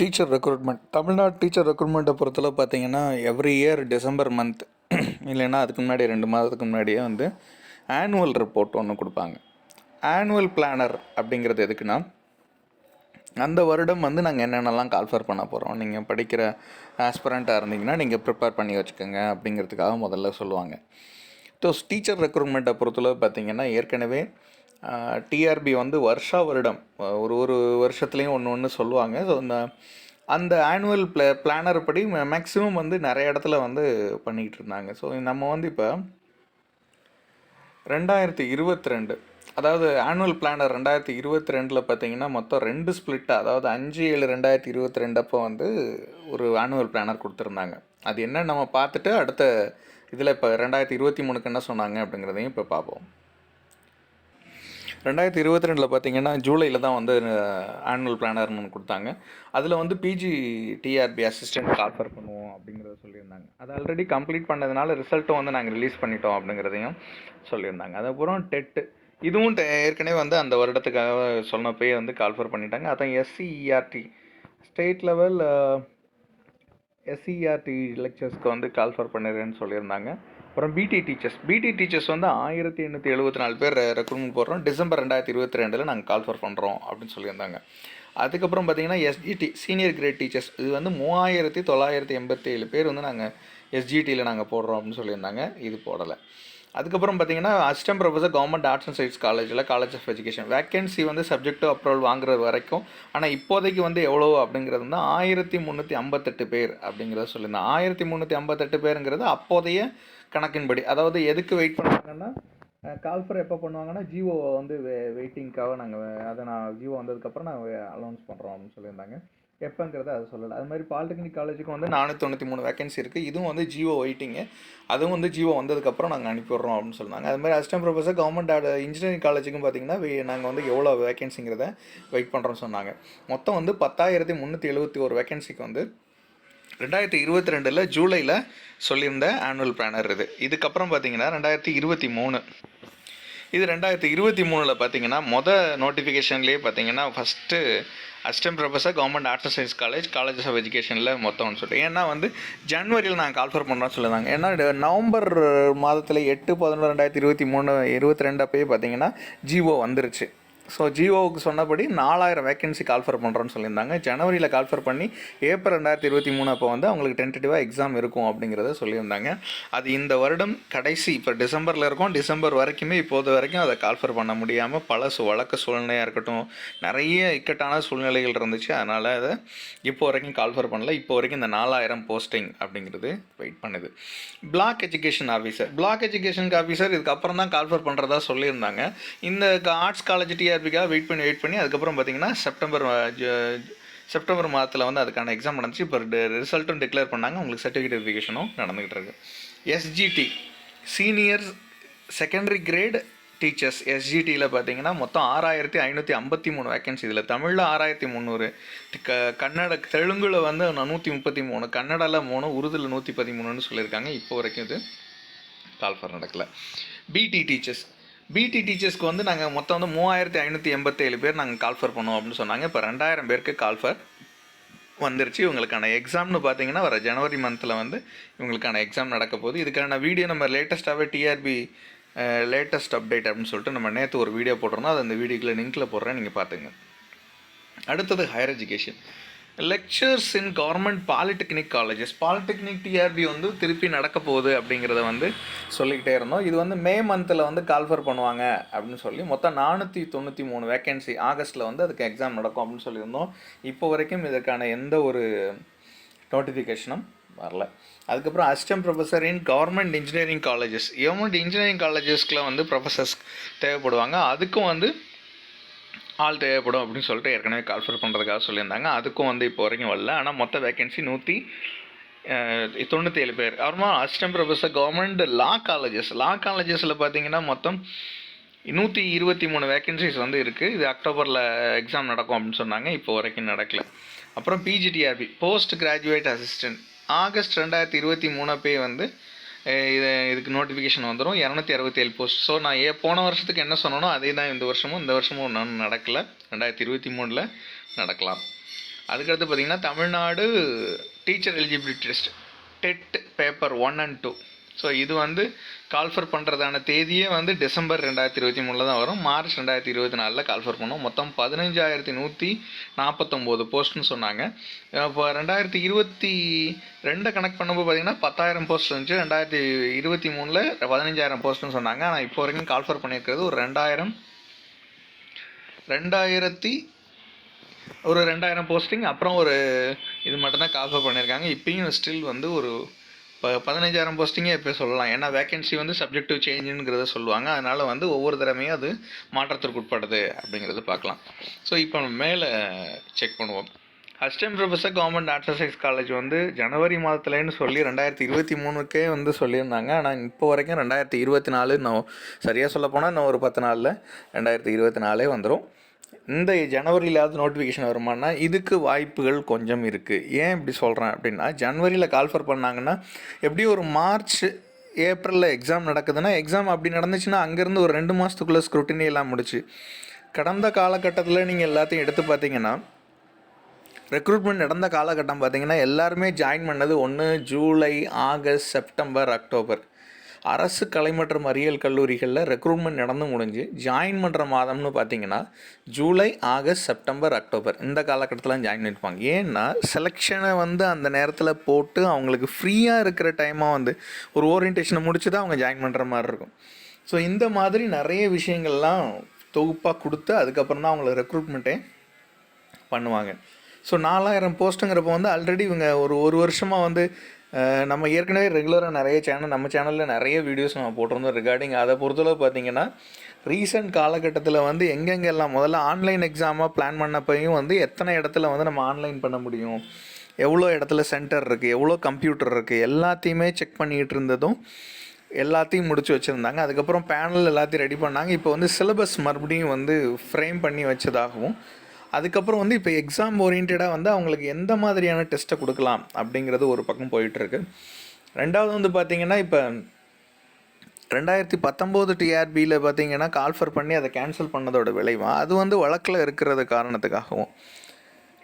Teacher recruitment Tamil Nadu teacher ரெக்ரூட்மெண்ட்டை பொறுத்தளவு பார்த்தீங்கன்னா எவ்ரி இயர் டிசம்பர் மந்த் இல்லைன்னா அதுக்கு முன்னாடி ரெண்டு மாதத்துக்கு முன்னாடியே வந்து ஆனுவல் ரிப்போர்ட் ஒன்று கொடுப்பாங்க. ஆனுவல் பிளானர் அப்படிங்கிறது எதுக்குன்னா அந்த வருடம் வந்து நாங்கள் என்னென்னலாம் கால்ஃபர் பண்ண போகிறோம் நீங்கள் படிக்கிற ஆஸ்பிரண்ட்டாக இருந்தீங்கன்னா நீங்கள் ப்ரிப்பேர் பண்ணி வச்சுக்கோங்க அப்படிங்கிறதுக்காக முதல்ல சொல்லுவாங்க. ஸோ டீச்சர் ரெக்ரூட்மெண்ட்டை பொறுத்தளவு பார்த்தீங்கன்னா ஏற்கனவே டிஆர்பி வந்து வருஷா வருடம் ஒரு ஒரு வருஷத்துலேயும் ஒன்று ஒன்று சொல்லுவாங்க. ஸோ இந்த அந்த ஆனுவல் ப்ளே பிளானர் படி மேக்ஸிமம் வந்து நிறைய இடத்துல வந்து பண்ணிக்கிட்டு இருந்தாங்க. ஸோ நம்ம வந்து இப்போ ரெண்டாயிரத்தி இருபத்தி ரெண்டு அதாவது ஆனுவல் பிளானர் ரெண்டாயிரத்தி இருபத்தி ரெண்டில் பார்த்தீங்கன்னா மொத்தம் ரெண்டு ஸ்பிளிட்டாக அதாவது அஞ்சு ஏழு ரெண்டாயிரத்தி இருபத்தி ரெண்டப்போ வந்து ஒரு ஆனுவல் பிளானர் கொடுத்துருந்தாங்க. அது என்ன நம்ம பார்த்துட்டு அடுத்த இதில் இப்போ ரெண்டாயிரத்தி இருபத்தி மூணுக்கு என்ன சொன்னாங்க அப்படிங்கிறதையும் இப்போ பார்ப்போம். ரெண்டாயிரத்தி இருபத்தி ரெண்டில் பார்த்தீங்கன்னா ஜூலையில் தான் வந்து ஆனுவல் பிளானர்னு ஒன்று கொடுத்தாங்க. அதில் வந்து பிஜி டிஆர்பி அசிஸ்டன்ட் ஆஃபர் பண்ணுவோம் அப்படிங்கிறத சொல்லியிருந்தாங்க. அது ஆல்ரெடி கம்ப்ளீட் பண்ணதுனால ரிசல்ட்டும் வந்து நாங்கள் ரிலீஸ் பண்ணிட்டோம் அப்படிங்கிறதையும் சொல்லியிருந்தாங்க. அதுக்கப்புறம் டெட்டு இதுவும் ஏற்கனவே வந்து அந்த வருடத்துக்காக சொன்னப்பே வந்து கால்ஃபர் பண்ணிட்டாங்க. அதான் எஸ்சிஇஆர்டி ஸ்டேட் லெவல் எஸ்சிஆர்டி லெக்சர்ஸ்க்கு வந்து கால்ஃபர் பண்ணிடுறேன்னு சொல்லியிருந்தாங்க. அப்புறம் பிடி டீச்சர்ஸ் பிடி டீச்சர்ஸ் வந்து ஆயிரத்தி எண்ணூற்றி எழுபத்தி நாலு பேர் ரெக்ரூட்மெண்ட் போடுறோம். டிசம்பர் ரெண்டாயிரத்தி இருபத்தி ரெண்டில் நாங்கள் கால்ஃபர் பண்ணுறோம் அப்படின்னு சொல்லியிருந்தாங்க. அதுக்கப்புறம் பார்த்தீங்கன்னா எஸ்ஜிடி சீனியர் கிரேட் டீச்சர்ஸ் இது வந்து மூவாயிரத்தி தொள்ளாயிரத்தி எண்பத்தி ஏழு பேர் வந்து நாங்கள் எஸ்ஜிடியில் நாங்கள் போடுறோம் அப்படின்னு சொல்லியிருந்தாங்க. இது போடலை. அதுக்கப்புறம் பார்த்தீங்கன்னா assistant professor government arts and science காலேஜில் காலேஜ் ஆஃப் எஜுகேஷன் வேக்கன்சி வந்து சப்ஜெக்ட்டு அப்ரூவல் வாங்குறது வரைக்கும். ஆனால் இப்போதைக்கு வந்து எவ்வளோ அப்படிங்கிறது வந்து ஆயிரத்தி முந்நூற்றி ஐம்பத்தெட்டு பேர் அப்படிங்கிறத சொல்லியிருந்தேன் ஆயிரத்தி முந்நூற்றி ஐம்பத்தெட்டு பேருங்கிறது அப்போதைய கணக்கின்படி. அதாவது எதுக்கு வெயிட் பண்ணுவாங்கன்னா கால்ஃபர் எப்போ பண்ணுவாங்கன்னா ஜியோ வந்து வெ வெயிட்டிங்க்காக நாங்கள் அதை நான் ஜியோ வந்ததுக்கப்புறம் நாங்கள் அலௌன்ஸ் பண்ணுறோம் அப்படின்னு சொல்லியிருந்தாங்க. எப்போங்கிறத அதை சொல்லலை. அது மாதிரி பாலிடெக்னிக் காலேஜுக்கு வந்து நானூற்றி தொண்ணூற்றி மூணு வேகன்சி இருக்குது இதுவும் வந்து ஜியோ வெயிட்டிங்கு அதுவும் வந்து ஜியோ வந்ததுக்கப்புறம் நாங்கள் அனுப்பிடுறோம் அப்படின்னு சொன்னாங்க அது மாதிரி அசிஸ்டன்ட் ப்ரொஃபஸர் கவர்மெண்ட் இன்ஜினியரிங் காலேஜுக்கும் பார்த்தீங்கன்னா நாங்கள் வந்து எவ்வளோ வேகன்சிங்கிறத வெயிட் பண்ணுறோம்னு சொன்னாங்க. மொத்தம் வந்து பத்தாயிரத்தி முந்நூற்றி எழுபத்தி ஒரு வேகன்சிக்கு வந்து ரெண்டாயிரத்தி இருபத்தி ரெண்டில் ஜூலையில் சொல்லியிருந்த ஆனுவல் பிளானர் இது. இதுக்கப்புறம் பார்த்தீங்கன்னா ரெண்டாயிரத்தி இருபத்தி மூணு. இது ரெண்டாயிரத்தி இருபத்தி மூணில் பார்த்தீங்கன்னா மொதல் நோட்டிஃபிகேஷன்லேயே பார்த்தீங்கன்னா first assistant professor government arts and science college colleges of எஜுகேஷனில் மொத்தம்னு சொல்லிட்டு. ஏன்னா வந்து ஜனவரியில் நாங்கள் கால்ஃபர் பண்ணுறோம்னு சொல்லியிருந்தாங்க. ஏன்னா நவம்பர் மாதத்தில் எட்டு பதினொன்று ரெண்டாயிரத்தி இருபத்தி மூணு இருபத்தி ரெண்டு அப்பயே பார்த்தீங்கன்னா ஜிஓ வந்துருச்சு. ஸோ ஜியோவுக்கு சொன்னபடி நாலாயிரம் வேகன்சி கால்ஃபர் பண்ணுறோன்னு சொல்லியிருந்தாங்க. ஜனவரியில் கால்ஃபர் பண்ணி ஏப்ரல் ரெண்டாயிரத்தி இருபத்தி மூணு அப்போ வந்து அவங்களுக்கு டென்டேட்டிவாக எக்ஸாம் இருக்கும் அப்படிங்கிறத சொல்லியிருந்தாங்க. அது இந்த வருடம் கடைசி இப்போ டிசம்பரில் இருக்கும். டிசம்பர் வரைக்குமே இப்போது வரைக்கும் அதை கால்ஃபர் பண்ண முடியாமல் பல சு வழக்க சூழ்நிலையாக இருக்கட்டும் நிறைய இக்கட்டான சூழ்நிலைகள் இருந்துச்சு. அதனால் அதை இப்போ வரைக்கும் கால்ஃபர் பண்ணல. இப்போ வரைக்கும் இந்த நாலாயிரம் போஸ்டிங் அப்படிங்கிறது வெயிட் பண்ணுது. Block education officer block education officer இதுக்கப்புறம் தான் கால்ஃபர் பண்ணுறதா சொல்லியிருந்தாங்க. இந்த ஆர்ட்ஸ் காலேஜ் டிஆர்பிக்காக வெயிட் பண்ணி வெயிட் பண்ணி அதுக்கப்புறம் பார்த்தீங்கன்னா செப்டம்பர் செப்டம்பர் மாதத்தில் வந்து அதுக்கான எக்ஸாம் நடந்துச்சு. இப்போ ரிசல்ட்டும் டிக்ளேர் பண்ணாங்க. உங்களுக்கு சர்டிஃபிகேட் வெரிஃபிகேஷனும் நடந்துகிட்டு இருக்கு. SGT senior secondary grade teachers எஸ்ஜிடியில் பார்த்தீங்கன்னா மொத்தம் ஆறாயிரத்தி ஐநூற்றி ஐம்பத்தி மூணு வேக்கன்சி இதில் தமிழில் ஆறாயிரத்தி முந்நூறு க கன்னட தெலுங்கில் வந்து நூற்றி முப்பத்தி மூணு கன்னடாவில் மூணு உருதுல நூற்றி பதிமூணுன்னு சொல்லியிருக்காங்க. இப்போ வரைக்கும் இது கால்ஃபர் நடக்கலை. பிடி டீச்சர்ஸ் பிடி டீச்சர்ஸ்க்கு வந்து நாங்கள் மொத்தம் வந்து மூவாயிரத்தி ஐநூற்றி எண்பத்தேழு பேர் நாங்கள் கால்ஃபர் பண்ணுவோம் அப்படின்னு சொன்னாங்க. இப்போ ரெண்டாயிரம் பேருக்கு கால்ஃபர் வந்துருச்சு. இவங்களுக்கான எக்ஸாம்னு பார்த்தீங்கன்னா வர ஜனவரி மந்தில் வந்து இவங்களுக்கான எக்ஸாம் நடக்க போகுது. இதுக்கான வீடியோ நம்ம லேட்டஸ்ட்டாகவே டிஆர்பி லேட்டஸ்ட் அப்டேட் அப்படின்னு சொல்லிட்டு நம்ம நேற்று ஒரு வீடியோ போட்டிருந்தோம். அது அந்த வீடியோக்கில் லிங்க்கில் போடுறேன். நீங்கள் பார்த்துங்க அடுத்தது higher education lecturers in government polytechnic colleges polytechnic TRB வந்து திருப்பி நடக்க போகுது அப்படிங்கிறத வந்து சொல்லிக்கிட்டே இருந்தோம். இது வந்து மே மந்தில் வந்து கால்ஃபர் பண்ணுவாங்க அப்படின்னு சொல்லி மொத்தம் நானூற்றி தொண்ணூற்றி மூணு வேக்கன்சி ஆகஸ்ட்டில் வந்து அதுக்கு எக்ஸாம் நடக்கும் அப்படின்னு சொல்லியிருந்தோம். இப்போ வரைக்கும் இதற்கான எந்த ஒரு நோட்டிஃபிகேஷனும் வரல. அதுக்கப்புறம் assistant professor in government engineering colleges government engineering காலேஜஸ்க்குலாம் வந்து ப்ரொஃபஸர்ஸ் தேவைப்படுவாங்க. அதுக்கும் வந்து ஆள் தேவைப்படும் அப்படின்னு சொல்லிட்டு ஏற்கனவே கால்ஃபர் பண்ணுறதுக்காக சொல்லியிருந்தாங்க. அதுக்கும் வந்து இப்போ வரைக்கும் வரல. ஆனால் மொத்த வேகன்சி நூற்றி தொண்ணூற்றி ஏழு பேர். அப்புறமா assistant professor government law colleges law காலேஜஸில் பார்த்தீங்கன்னா மொத்தம் நூற்றி இருபத்தி மூணு வேக்கன்சிஸ் வந்து இருக்குது இது அக்டோபரில் எக்ஸாம் நடக்கும் அப்படின்னு சொன்னாங்க. இப்போ வரைக்கும் நடக்கல. அப்புறம் PGTRB post graduate assistant August ரெண்டாயிரத்தி இருபத்தி மூணப்பே வந்து இது இதுக்கு நோட்டிஃபிகேஷன் வந்துடும் இரநூத்தி அறுபத்தேழு போஸ்ட் ஸோ நான் ஏ போன வருஷத்துக்கு என்ன சொன்னனோ அதே தான் இந்த வருஷமும் இந்த வருஷமும் ஒன்றும் நடக்கல. ரெண்டாயிரத்தி இருபத்தி மூணில் நடக்கலாம். அதுக்கடுத்து பார்த்தீங்கன்னா Tamil Nadu teacher eligibility test TET paper one and two so இது வந்து கால்ஃபர் பண்ணுறதான தேதியே வந்து டிசம்பர் ரெண்டாயிரத்தி இருபத்தி மூணில் தான் வரும். மார்ச் ரெண்டாயிரத்தி இருபத்தி நாலில் கால்ஃபர் பண்ணோம். மொத்தம் பதினஞ்சாயிரத்தி நூற்றி நாற்பத்தொம்போது போஸ்ட்னு சொன்னாங்க. இப்போ ரெண்டாயிரத்தி இருபத்தி ரெண்டை கணக்கு பண்ணும்போது பார்த்தீங்கன்னா பத்தாயிரம் போஸ்ட் இருந்துச்சு. ரெண்டாயிரத்தி இருபத்தி மூணில் பதினஞ்சாயிரம் போஸ்ட்னு சொன்னாங்க. ஆனால் இப்போ வரைக்கும் கால்ஃபர் பண்ணியிருக்கிறது ஒரு ரெண்டாயிரம் ரெண்டாயிரத்தி ஒரு ரெண்டாயிரம் போஸ்டிங் அப்புறம் ஒரு இது மட்டும்தான் கால்ஃபர் பண்ணியிருக்காங்க. இப்பயும் ஸ்டில் வந்து ஒரு இப்போ பதினஞ்சாயிரம் போஸ்டிங்கே இப்போ சொல்லலாம். ஏன்னா வேகன்சி வந்து சப்ஜெக்டிவ் சேஞ்சுங்கிறத சொல்லுவாங்க. அதனால் வந்து ஒவ்வொரு தடவையும் அது மாற்றத்திற்கு உட்படுது அப்படிங்கிறது பார்க்கலாம். ஸோ இப்போ மேலே செக் பண்ணுவோம். Assistant professor government arts and science college வந்து ஜனவரி மாதத்துலேன்னு சொல்லி ரெண்டாயிரத்தி இருபத்தி மூணுக்கே வந்து சொல்லியிருந்தாங்க. ஆனால் இப்போ வரைக்கும் ரெண்டாயிரத்தி இருபத்தி நாலு நான் சரியாக சொல்ல போனால் இன்னும் ஒரு பத்து நாளில் ரெண்டாயிரத்தி இருபத்தி நாலே வந்துடும் இந்த ஜனவரியிலாவது நோட்டிஃபிகேஷன் வருமானா? இதுக்கு வாய்ப்புகள் கொஞ்சம் இருக்குது ஏன் இப்படி சொல்கிறேன் அப்படின்னா ஜனவரியில் கால்ஃபர் பண்ணாங்கன்னா எப்படியும் ஒரு மார்ச் ஏப்ரலில் எக்ஸாம் நடக்குதுன்னா எக்ஸாம் அப்படி நடந்துச்சுன்னா அங்கேருந்து ஒரு ரெண்டு மாதத்துக்குள்ளே ஸ்க்ரூட்டினி எல்லாம் முடிச்சு. கடந்த காலகட்டத்தில் நீங்கள் எல்லாத்தையும் எடுத்து பார்த்தீங்கன்னா ரெக்ரூட்மெண்ட் நடந்த காலகட்டம் பார்த்தீங்கன்னா எல்லாருமே ஜாயின் பண்ணது ஒன்று ஜூலை ஆகஸ்ட் செப்டம்பர் அக்டோபர். அரசு கலை மற்றும் அறிவியல் கல்லூரிகளில் ரெக்ரூட்மெண்ட் நடந்து முடிஞ்சு ஜாயின் பண்ணுற மாதம்னு பார்த்தீங்கன்னா ஜூலை ஆகஸ்ட் செப்டம்பர் அக்டோபர் இந்த காலகட்டத்தில் ஜாயின் பண்ணியிருப்பாங்க ஏன்னா செலெக்ஷனை வந்து அந்த நேரத்தில் போட்டு அவங்களுக்கு ஃப்ரீயாக இருக்கிற டைமாக வந்து ஒரு ஓரியன்டேஷனை முடிச்சு தான் அவங்க ஜாயின் பண்ணுற மாதிரி இருக்கும். ஸோ இந்த மாதிரி நிறைய விஷயங்கள்லாம் தொகுப்பாக கொடுத்து அதுக்கப்புறம் தான் அவங்கள ரெக்ரூட்மெண்ட்டே பண்ணுவாங்க. ஸோ நாலாயிரம் போஸ்ட்டுங்கிறப்போ வந்து ஆல்ரெடி இவங்க ஒரு ஒரு வருஷமாக வந்து நம்ம ஏற்கனவே ரெகுலராக நிறைய சேனல் நம்ம சேனலில் நிறைய வீடியோஸ் நம்ம போட்டிருந்தோம் ரிகார்டிங் அதை பொறுத்தளவு பார்த்தீங்கன்னா ரீசெண்ட் காலகட்டத்தில் வந்து எங்கெங்கெல்லாம் முதல்ல ஆன்லைன் எக்ஸாமாக பிளான் பண்ணப்பையும் வந்து எத்தனை இடத்துல வந்து நம்ம ஆன்லைன் பண்ண முடியும்? எவ்வளோ இடத்துல சென்டர் இருக்குது எவ்வளோ கம்ப்யூட்டர் இருக்குது எல்லாத்தையுமே செக் பண்ணிகிட்டு இருந்ததும் எல்லாத்தையும் முடிச்சு வச்சுருந்தாங்க. அதுக்கப்புறம் பேனல் எல்லாத்தையும் ரெடி பண்ணாங்க. இப்போ வந்து சிலபஸ் மறுபடியும் வந்து ஃப்ரேம் பண்ணி வச்சதாகவும் அதுக்கப்புறம் வந்து இப்போ எக்ஸாம் ஓரியன்டாக வந்து அவங்களுக்கு எந்த மாதிரியான டெஸ்ட்டை கொடுக்கலாம் அப்படிங்கிறது ஒரு பக்கம் போயிட்டுருக்கு. ரெண்டாவது வந்து பார்த்திங்கன்னா இப்போ ரெண்டாயிரத்தி பத்தொம்போது டிஆர்பியில் பார்த்தீங்கன்னா கால்ஃபர் பண்ணி அதை கேன்சல் பண்ணதோட விளைவா? அது வந்து வழக்கில் இருக்கிறது காரணத்துக்காகவும்.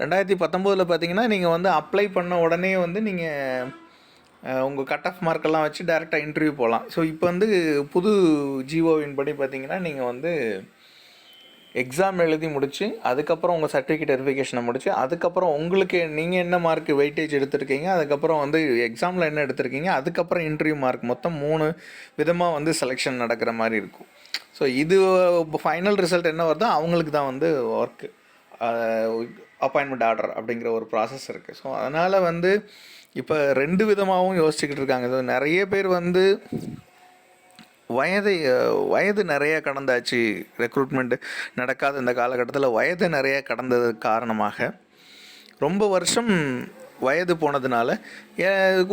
ரெண்டாயிரத்தி பத்தொம்போதில் பார்த்தீங்கன்னா நீங்கள் வந்து அப்ளை பண்ண உடனே வந்து நீங்கள் உங்கள் கட் ஆஃப் மார்க்கெல்லாம் வச்சு டேரெக்டாக இன்டர்வியூ போகலாம் ஸோ இப்போ வந்து புது ஜிஓவின் படி பார்த்தீங்கன்னா நீங்கள் வந்து எக்ஸாம் எழுதி முடிச்சு அதுக்கப்புறம் உங்கள் சர்டிஃபிகேட் வெரிஃபிகேஷனை முடிச்சு அதுக்கப்புறம் உங்களுக்கு நீங்கள் என்ன மார்க் வெயிட்டேஜ் எடுத்திருக்கீங்க அதுக்கப்புறம் வந்து எக்ஸாமில் என்ன எடுத்திருக்கீங்க அதுக்கப்புறம் இன்டர்வியூ மார்க் மொத்தம் மூணு விதமாக வந்து செலெக்ஷன் நடக்கிற மாதிரி இருக்கும். ஸோ இது ஃபைனல் ரிசல்ட் என்ன வருதோ அவங்களுக்கு தான் வந்து ஒர்க்கு அப்பாயின்மெண்ட் ஆர்டர் அப்படிங்கிற ஒரு ப்ராசஸ் இருக்குது ஸோ அதனால் வந்து இப்போ ரெண்டு விதமாகவும் யோசிச்சுக்கிட்டு இருக்காங்க. இது நிறைய பேர் வந்து வயதை வயது நிறைய கடந்தாச்சு. ரெக்ரூட்மெண்ட் நடக்காத இந்த காலகட்டத்தில் வயது நிறைய கடந்தது காரணமாக. ரொம்ப வருஷம் வயது போனதுனால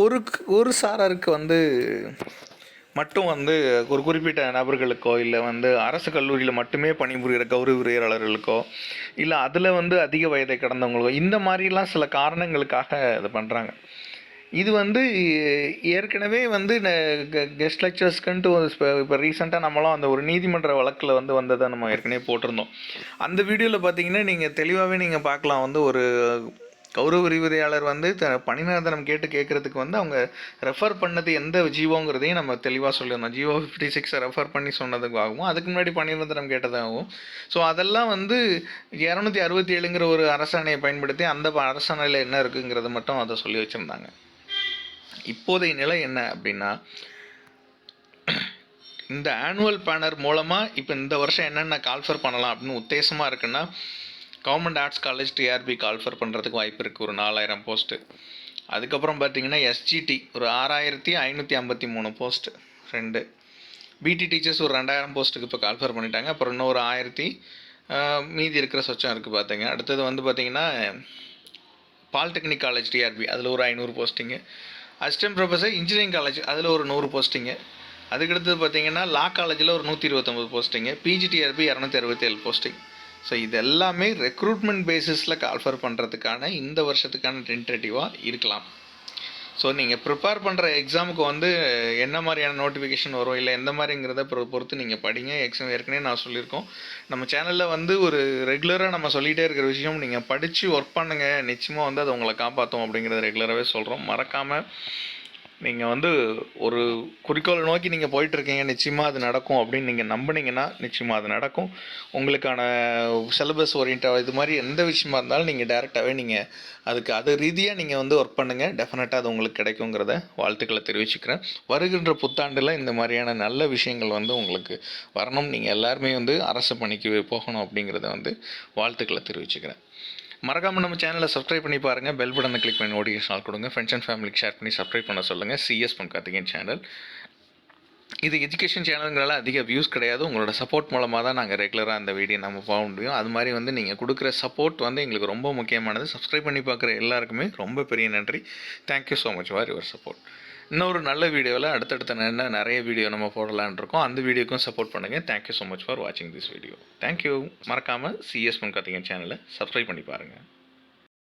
ஒரு ஒரு சாரருக்கு வந்து மட்டும் வந்து ஒரு குறிப்பிட்ட நபர்களுக்கோ இல்லை வந்து அரசு கல்லூரியில் மட்டுமே பணிபுரிகிற கௌரவ உரையாளர்களுக்கோ இல்லை அதில் வந்து அதிக வயதை கடந்தவங்களுக்கோ இந்த மாதிரிலாம் சில காரணங்களுக்காக இது பண்ணுறாங்க இது வந்து ஏற்கனவே வந்து கெஸ்ட் லெக்சர்ஸ்க்குன்ட்டு ஒரு இப்போ ரீசெண்டாக நம்மளும் அந்த ஒரு நீதிமன்ற வழக்கில் வந்து வந்ததை நம்ம ஏற்கனவே போட்டிருந்தோம். அந்த வீடியோவில் பார்த்தீங்கன்னா நீங்கள் தெளிவாகவே நீங்கள் பார்க்கலாம் வந்து ஒரு கௌரவ விரிவுரையாளர் வந்து த பணிநிரந்தரம் கேட்டு கேட்குறதுக்கு வந்து அவங்க ரெஃபர் பண்ணது எந்த ஜீவோங்கிறதையும் நம்ம தெளிவாக சொல்லியிருந்தோம். ஜீவோ ஃபிஃப்டி சிக்ஸை ரெஃபர் பண்ணி சொன்னதுக்காகவும் அதுக்கு முன்னாடி பணிநிரந்தரம் கேட்டதாகவும். ஸோ அதெல்லாம் வந்து இரநூத்தி அறுபத்தி ஏழுங்கிற ஒரு அரசாணையை பயன்படுத்தி அந்த ப- அரசாணையில் என்ன இருக்குங்கிறத மட்டும் அதை சொல்லி வச்சுருந்தாங்க. இப்போதைய நிலை என்ன அப்படின்னா இந்த ஆனுவல் பேனர் மூலமாக இப்போ இந்த வருஷம் என்னென்ன கால்ஃபர் பண்ணலாம் அப்படின்னு உத்தேசமாக இருக்குன்னா government arts college TRB call for பண்ணுறதுக்கு வாய்ப்பு இருக்குது ஒரு நாலாயிரம் போஸ்ட்டு அதுக்கப்புறம் பார்த்தீங்கன்னா எஸ்ஜிடி ஒரு ஆறாயிரத்தி ஐநூற்றி ஐம்பத்தி மூணு போஸ்ட்டு ரெண்டு. பிடி டீச்சர்ஸ் ஒரு ரெண்டாயிரம் போஸ்ட்டுக்கு இப்போ கால்ஃபர் பண்ணிட்டாங்க. அப்புறம் இன்னொரு ஆயிரத்தி மீதி இருக்கிற சொச்சம் இருக்குது பார்த்தீங்க அடுத்தது வந்து பார்த்திங்கன்னா பாலிடெக்னிக் காலேஜ் டிஆர்பி அதில் ஒரு ஐநூறு போஸ்டிங்கு அசிஸ்டன்ட் ப்ரொஃபஸர் இன்ஜினியரிங் காலேஜ் அதில் ஒரு நூறு போஸ்டிங்கு. அதுக்கடுத்தது பார்த்தீங்கன்னா லா காலேஜில் ஒரு நூற்றி இருபத்தொம்பது போஸ்டிங்கு பிஜிடிஆர்பி இரநூத்தி அறுபத்தி ஏழு போஸ்டிங். ஸோ இது எல்லாமே ரெக்ரூட்மெண்ட் பேசிஸில் கால்ஃபர் பண்ணுறதுக்கான இந்த வருஷத்துக்கான டென்டேட்டிவாக இருக்கலாம். ஸோ நீங்கள் ப்ரிப்பேர் பண்ணுற எக்ஸாமுக்கு வந்து என்ன மாதிரியான நோட்டிஃபிகேஷன் வரும்? இல்லை எந்த மாதிரிங்கிறத பொறுத்து நீங்கள் படிங்க. எக்ஸாம் ஏற்கனவே நான் சொல்லியிருக்கோம். நம்ம சேனலில் வந்து ஒரு ரெகுலராக நம்ம சொல்லிகிட்டே இருக்கிற விஷயம் நீங்கள் படித்து ஒர்க் பண்ணுங்கள் நிச்சயமாக வந்து அது உங்களை காப்பாற்றும் அப்படிங்கிறத ரெகுலராகவே சொல்கிறோம் மறக்காமல் நீங்கள் வந்து ஒரு குறிக்கோளை நோக்கி நீங்கள் போயிட்டுருக்கீங்க நிச்சயமாக அது நடக்கும் அப்படின்னு நீங்கள் நம்புனீங்கன்னா நிச்சயமாக அது நடக்கும். உங்களுக்கான சிலபஸ் ஓரியன்டாக இது மாதிரி எந்த விஷயமா இருந்தாலும் நீங்கள் டேரெக்டாகவே நீங்கள் அதுக்கு அது ரீதியாக நீங்கள் வந்து ஒர்க் பண்ணுங்கள் டெஃபினட்டாக அது உங்களுக்கு கிடைக்குங்கிறத வாழ்த்துக்களை தெரிவிச்சுக்கிறேன். வருகின்ற புத்தாண்டில் இந்த மாதிரியான நல்ல விஷயங்கள் வந்து உங்களுக்கு வரணும். நீங்கள் எல்லாருமே வந்து அரசு பணிக்கு போகணும் அப்படிங்கிறத வந்து வாழ்த்துக்களை தெரிவிச்சுக்கிறேன். மறக்காமல் நம்ம சேனலை சப்ஸ்கிரைப் பண்ணி பாருங்கள் பெல் பட்டனை கிளிக் பண்ணி நோட்டிஃபிகேஷன் ஆல் கொடுங்க. ஃப்ரெண்ட்ஸ் அண்ட் ஃபேமிலிக்கு ஷேர் பண்ணி சப்ஸ்கிரைப் பண்ண சொல்லுங்கள் சிஎஸ் பொன் சேனல் இது எஜுகேஷன் சேனலுங்கிறால அதிக வியூஸ் கிடையாது. உங்களோட சப்போர்ட் மூலமாக தான் நாங்கள் ரெகுலராக அந்த வீடியோ நம்ம போக முடியும். அது மாதிரி வந்து நீங்கள் கொடுக்குற சப்போர்ட் வந்து எங்களுக்கு ரொம்ப முக்கியமானது. சப்ஸ்கிரைப் பண்ணி பார்க்குற எல்லாருக்குமே ரொம்ப பெரிய நன்றி. Thank you so much for your support இன்னொரு நல்ல வீடியோவில் அடுத்தடுத்த என்ன நிறைய வீடியோ நம்ம போடலான்னு இருக்கோம். அந்த வீடியோக்கும் சப்போர்ட் பண்ணுங்கள் thank you so much for வாட்சிங் திஸ் வீடியோ தேங்க்யூ மறக்காமல் சிஎஸ் பொன் கத்திங்க சேனலை சப்ஸ்கிரைப் பண்ணி பாருங்கள்